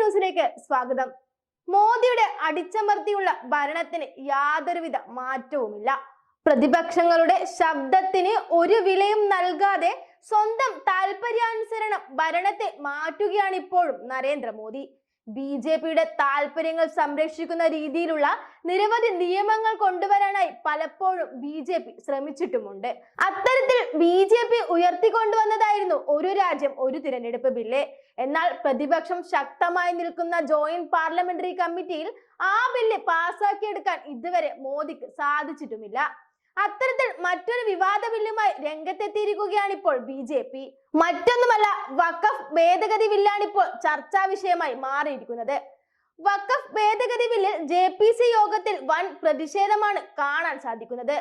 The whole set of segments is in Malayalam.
ന്യൂസിലേക്ക് സ്വാഗതം. മോദിയുടെ അടിച്ചമർത്തിയുള്ള ഭരണത്തിന് യാതൊരുവിധ മാറ്റവുമില്ല. പ്രതിപക്ഷങ്ങളുടെ ശബ്ദത്തിന് ഒരു വിലയും നൽകാതെ സ്വന്തം താല്പര്യാനുസരണം ഭരണത്തെ മാറ്റുകയാണ് ഇപ്പോഴും നരേന്ദ്രമോദി. ബി ജെ പിയുടെ താല്പര്യങ്ങൾ സംരക്ഷിക്കുന്ന രീതിയിലുള്ള നിരവധി നിയമങ്ങൾ കൊണ്ടുവരാനായി പലപ്പോഴും ബി ജെ പി ശ്രമിച്ചിട്ടുമുണ്ട്. അത്തരത്തിൽ ബി ജെ പി ഉയർത്തിക്കൊണ്ടുവന്നതായിരുന്നു ഒരു രാജ്യം ഒരു തിരഞ്ഞെടുപ്പ് ബില്ല്. എന്നാൽ പ്രതിപക്ഷം ശക്തമായി നിൽക്കുന്ന ജോയിന്റ് പാർലമെന്ററി കമ്മിറ്റിയിൽ ആ ബില്ല് പാസ്സാക്കിയെടുക്കാൻ ഇതുവരെ മോദിക്ക് സാധിച്ചിട്ടുമില്ല. അത്തരത്തിൽ മറ്റൊരു വിവാദ ബില്ലുമായി രംഗത്തെത്തിയിരിക്കുകയാണ് ഇപ്പോൾ ബി ജെ പി. മറ്റൊന്നുമല്ല വഖഫ് ഭേദഗതി ബില്ലാണ് ഇപ്പോൾ ചർച്ചാ വിഷയമായി മാറിയിരിക്കുന്നത്. വഖഫ് ഭേദഗതി ബില്ലിൽ ജെ പി സി യോഗത്തിൽ വൻ പ്രതിഷേധമാണ് കാണാൻ സാധിക്കുന്നത്.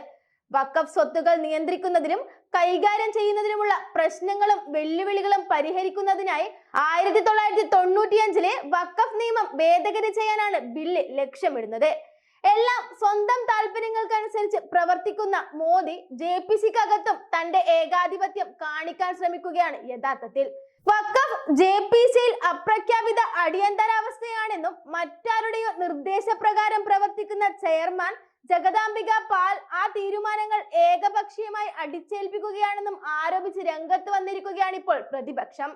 വഖഫ് സ്വത്തുകൾ നിയന്ത്രിക്കുന്നതിനും കൈകാര്യം ചെയ്യുന്നതിനുമുള്ള പ്രശ്നങ്ങളും വെല്ലുവിളികളും പരിഹരിക്കുന്നതിനായി ആയിരത്തി തൊള്ളായിരത്തി തൊണ്ണൂറ്റിയഞ്ചിലെ വഖഫ് നിയമം ഭേദഗതി ചെയ്യാനാണ് ബില്ല് ലക്ഷ്യമിടുന്നത്. എല്ലാം സ്വന്തം താല്പര്യങ്ങൾക്കനുസരിച്ച് പ്രവർത്തിക്കുന്ന മോദി ജെ പി സിക്കകത്തും തന്റെ ഏകാധിപത്യം കാണിക്കാൻ ശ്രമിക്കുകയാണ് യഥാർത്ഥത്തിൽ. വഖഫ് ജെ പി സിയിൽ അപ്രഖ്യാപിത അടിയന്തരാവസ്ഥയാണെന്നും മറ്റാരുടെയോ നിർദ്ദേശപ്രകാരം പ്രവർത്തിക്കുന്ന ചെയർമാൻ ജഗദാംബിക പാൽ ആ തീരുമാനങ്ങൾ ഏകപക്ഷീയമായി അടിച്ചേൽപ്പിക്കുകയാണെന്നും ആരോപിച്ച് രംഗത്ത് വന്നിരിക്കുകയാണ് ഇപ്പോൾ പ്രതിപക്ഷം.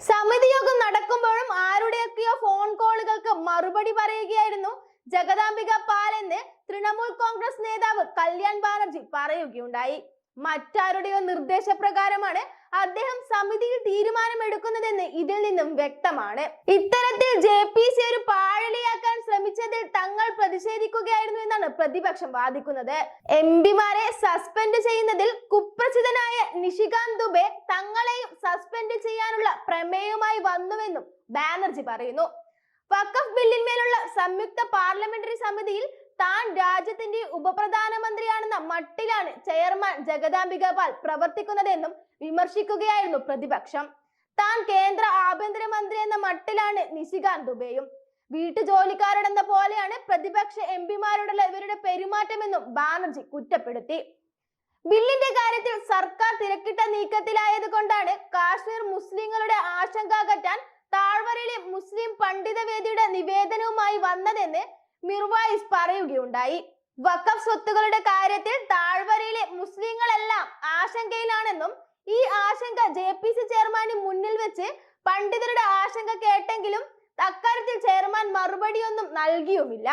സമിതി യോഗം നടക്കുമ്പോഴും ആരുടെയൊക്കെയോ ഫോൺ കോളുകൾക്ക് മറുപടി പറയുകയായിരുന്നു ജഗദാംബിക പാൽ എന്ന് തൃണമൂൽ കോൺഗ്രസ് നേതാവ് കല്യാൺ ബാനർജി പറയുകയുണ്ടായി. മറ്റാരുടെയോ നിർദ്ദേശപ്രകാരമാണ് അദ്ദേഹം സമിതിയിൽ തീരുമാനമെടുക്കുന്നതെന്ന് ഇതിൽ നിന്നും വ്യക്തമാണ്. ഇത്തരത്തിൽ ജെ പി സി ഒരു പാഴലിയാക്കാൻ ശ്രമിച്ചതിൽ തങ്ങൾ പ്രതിഷേധിക്കുകയായിരുന്നു എന്നാണ് പ്രതിപക്ഷം വാദിക്കുന്നത്. എം പിമാരെ സസ്പെൻഡ് ചെയ്യുന്നതിൽ കുപ്രസിദ്ധനായ നിഷികാന്ത് ദുബെ തങ്ങളെയും സസ്പെൻഡ് ചെയ്യാനുള്ള പ്രമേയവുമായി വന്നുവെന്നും ബാനർജി പറയുന്നു. വഖഫ് ബില്ലിന്മേലുള്ള സംയുക്ത പാർലമെന്ററി സമിതിയിൽ താൻ രാജ്യത്തിന്റെ ഉപപ്രധാനമന്ത്രിയാണെന്ന മട്ടിലാണ് ചെയർമാൻ ജഗദാംബിക പാൽ പ്രവർത്തിക്കുന്നതെന്നും വിമർശിക്കുകയായിരുന്നു പ്രതിപക്ഷം. താൻ കേന്ദ്ര ആഭ്യന്തരമന്ത്രി എന്ന മട്ടിലാണ് നിശികാന്ത് ദുബെയും വീട്ടുജോലിക്കാരോടെന്ന പോലെയാണ് പ്രതിപക്ഷ എം പിമാരോടുള്ള ഇവരുടെ പെരുമാറ്റമെന്നും ബാനർജി കുറ്റപ്പെടുത്തി. ബില്ലിന്റെ കാര്യത്തിൽ സർക്കാർ തിരക്കിട്ട നീക്കത്തിലായത് കൊണ്ടാണ് കാശ്മീർ മുസ്ലിങ്ങളുടെ ആശങ്ക അകറ്റാൻ താഴ്വരയിലെ മുസ്ലിം പണ്ഡിത വേദിയുടെ നിവേദനവുമായി വന്നതെന്ന് മിർവായിസ് പറയുകയുണ്ടായി. വഖഫ് സ്വത്തുകളുടെ കാര്യത്തിൽ താഴ്വരയിലെ മുസ്ലിങ്ങളെല്ലാം ആശങ്കയിലാണെന്നും ഈ ആശങ്ക ജെ പി സി ചെയർമാന് മുന്നിൽ വെച്ച് പണ്ഡിതരുടെ ആശങ്ക കേട്ടെങ്കിലും അക്കാര്യത്തിൽ ചെയർമാൻ മറുപടിയൊന്നും നൽകിയുമില്ല.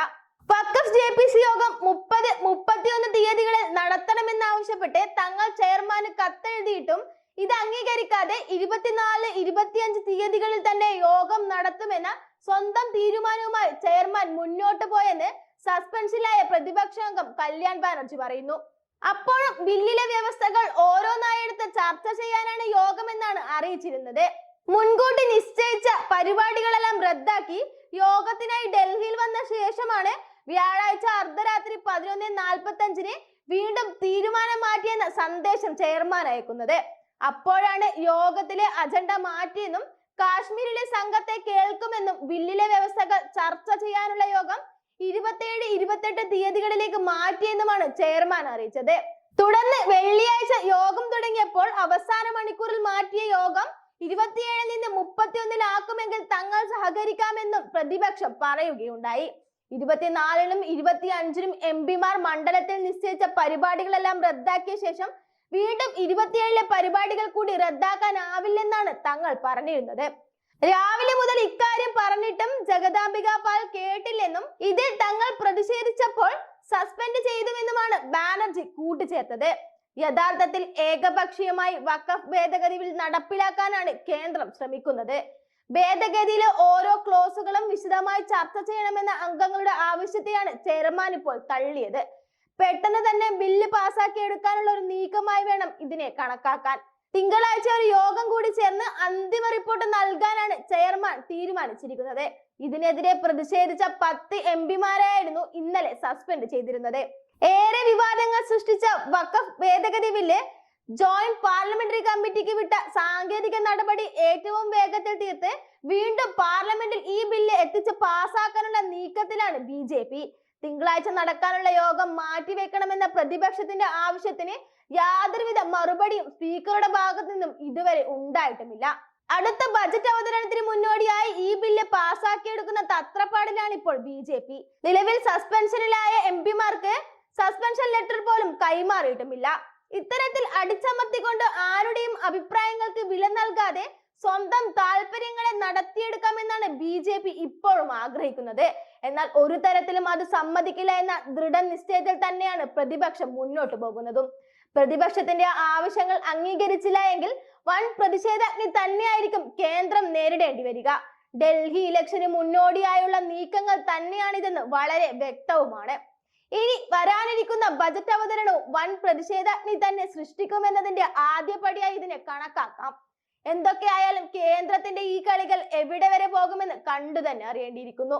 വഖഫ് ജെ പി സി യോഗം മുപ്പത് മുപ്പത്തിയൊന്ന് തീയതികളിൽ നടത്തണമെന്നാവശ്യപ്പെട്ട് തങ്ങൾ ചെയർമാന് കത്തെഴുതിയിട്ടും ഇത് അംഗീകരിക്കാതെ ഇരുപത്തിനാല് ഇരുപത്തിയഞ്ച് തീയതികളിൽ തന്നെ യോഗം നടത്തുമെന്ന സ്വന്തം തീരുമാനവുമായി ചെയർമാൻ മുന്നോട്ട് പോയെന്ന് സസ്പെൻഷനിലായ പ്രതിപക്ഷാംഗം കല്യാൺ ബാനർജി പറയുന്നു. അപ്പോഴും ബില്ലിലെ വ്യവസ്ഥകൾ ഓരോന്നായി എടുത്ത് ചർച്ച ചെയ്യാനാണ് യോഗമെന്നാണ് അറിയിച്ചിരുന്നത്. മുൻകൂട്ടി നിശ്ചയിച്ച പരിപാടികളെല്ലാം റദ്ദാക്കി യോഗത്തിനായി ഡൽഹിയിൽ വന്ന ശേഷമാണ് വ്യാഴാഴ്ച അർദ്ധരാത്രി പതിനൊന്ന് നാൽപ്പത്തി അഞ്ചിന് വീണ്ടും തീരുമാനം മാറ്റിയെന്ന സന്ദേശം ചെയർമാൻ അയക്കുന്നത്. അപ്പോഴാണ് യോഗത്തിലെ അജണ്ട മാറ്റിയെന്നും കാശ്മീരിലെ സംഘത്തെ കേൾക്കുമെന്നും ബില്ലിലെ വ്യവസ്ഥകൾ ചർച്ച ചെയ്യാനുള്ള യോഗം ഇരുപത്തിയേഴ് ഇരുപത്തെട്ട് തീയതികളിലേക്ക് മാറ്റിയെന്നുമാണ് ചെയർമാൻ അറിയിച്ചത്. തുടർന്ന് വെള്ളിയാഴ്ച യോഗം തുടങ്ങിയപ്പോൾ അവസാന മണിക്കൂറിൽ മാറ്റിയ യോഗം ഇരുപത്തിയേഴിൽ നിന്ന് മുപ്പത്തിയൊന്നിലാക്കുമെങ്കിൽ തങ്ങൾ സഹകരിക്കാമെന്നും പ്രതിപക്ഷം പറയുകയുണ്ടായി. ഇരുപത്തിനാലിനും ഇരുപത്തി അഞ്ചിനും എം പിമാർ മണ്ഡലത്തിൽ നിശ്ചയിച്ച പരിപാടികളെല്ലാം റദ്ദാക്കിയ ശേഷം വീണ്ടും ഇരുപത്തിയേഴിലെ പരിപാടികൾ കൂടി റദ്ദാക്കാൻ ആവില്ലെന്നാണ് തങ്ങൾ പറഞ്ഞിരുന്നത്. രാവിലെ മുതൽ ഇക്കാര്യം പറഞ്ഞിട്ടും ജഗദാംബിക പാൽ കേട്ടില്ലെന്നും ഇതിൽ തങ്ങൾ പ്രതിഷേധിച്ചപ്പോൾ സസ്പെൻഡ് ചെയ്തുവെന്നുമാണ് ബാനർജി കൂട്ടിച്ചേർത്തത്. യഥാർത്ഥത്തിൽ ഏകപക്ഷീയമായി വഖഫ് ഭേദഗതി നടപ്പിലാക്കാനാണ് കേന്ദ്രം ശ്രമിക്കുന്നത്. ഭേദഗതിയിലെ ഓരോ ക്ലോസുകളും വിശദമായി ചർച്ച ചെയ്യണമെന്ന അംഗങ്ങളുടെ ആവശ്യത്തെയാണ് ചെയർമാൻ ഇപ്പോൾ തള്ളിയത്. പെട്ടെന്ന് തന്നെ ബില്ല് പാസ്സാക്കി എടുക്കാനുള്ള ഒരു നീക്കമായി വേണം ഇതിനെ കണക്കാക്കാൻ. തിങ്കളാഴ്ച ഒരു യോഗം കൂടി ചേർന്ന് അന്തിമ റിപ്പോർട്ട് നൽകാനാണ് ചെയർമാൻ തീരുമാനിച്ചിരിക്കുന്നത്. ഇതിനെതിരെ പ്രതിഷേധിച്ച പത്ത് എം പിമാരെയായിരുന്നു ഇന്നലെ സസ്പെൻഡ് ചെയ്തിരുന്നത്. ഏറെ വിവാദങ്ങൾ സൃഷ്ടിച്ച വഖഫ് ഭേദഗതി ബില്ല് ജോയിന്റ് പാർലമെന്ററി കമ്മിറ്റിക്ക് വിട്ട സാങ്കേതിക നടപടി ഏറ്റവും വേഗത്തിൽ തീർത്ത് വീണ്ടും പാർലമെന്റിൽ ഈ ബില്ല് എത്തിച്ച് പാസാക്കാനുള്ള നീക്കത്തിലാണ് ബി തിങ്കളാഴ്ച നടക്കാനുള്ള യോഗം മാറ്റിവെക്കണമെന്ന പ്രതിപക്ഷത്തിന്റെ ആവശ്യത്തിന് യാതൊരുവിധ മറുപടിയും സ്പീക്കറുടെ ഭാഗത്തു നിന്നും ഇതുവരെ ഉണ്ടായിട്ടുമില്ല. അടുത്ത ബജറ്റ് അവതരണത്തിന് മുന്നോടിയായി ഈ ബില്ല് പാസാക്കിയെടുക്കുന്ന ഇപ്പോൾ ബി ജെ പി. നിലവിൽ സസ്പെൻഷനിലായ എം പിമാർക്ക് സസ്പെൻഷൻ ലെറ്റർ പോലും കൈമാറിയിട്ടുമില്ല. ഇത്തരത്തിൽ അടിച്ചമർത്തിക്കൊണ്ട് ആരുടെയും അഭിപ്രായങ്ങൾക്ക് വില നൽകാതെ സ്വന്തം താല്പര്യങ്ങളെ നടത്തിയെടുക്കാമെന്നാണ് ബി ജെ പി ഇപ്പോഴും ആഗ്രഹിക്കുന്നത്. എന്നാൽ ഒരു തരത്തിലും അത് സമ്മതിക്കില്ല എന്ന ദൃഢനിശ്ചയത്തിൽ തന്നെയാണ് പ്രതിപക്ഷം മുന്നോട്ട് പോകുന്നതും. പ്രതിപക്ഷത്തിന്റെ ആവശ്യങ്ങൾ അംഗീകരിച്ചില്ല എങ്കിൽ വൻ പ്രതിഷേധാഗ്നി തന്നെയായിരിക്കും കേന്ദ്രം നേരിടേണ്ടി വരിക. ഡൽഹി ഇലക്ഷന് മുന്നോടിയായുള്ള നീക്കങ്ങൾ തന്നെയാണിതെന്ന് വളരെ വ്യക്തവുമാണ്. ഇനി വരാനിരിക്കുന്ന ബജറ്റ് അവതരണവും വൻ പ്രതിഷേധാഗ്നി തന്നെ സൃഷ്ടിക്കുമെന്നതിന്റെ ആദ്യപടിയായി ഇതിനെ കണക്കാക്കാം. എന്തൊക്കെയായാലും കേന്ദ്രത്തിന്റെ ഈ കളികൾ എവിടെ വരെ പോകുമെന്ന് കണ്ടു തന്നെ അറിയേണ്ടിയിരിക്കുന്നു.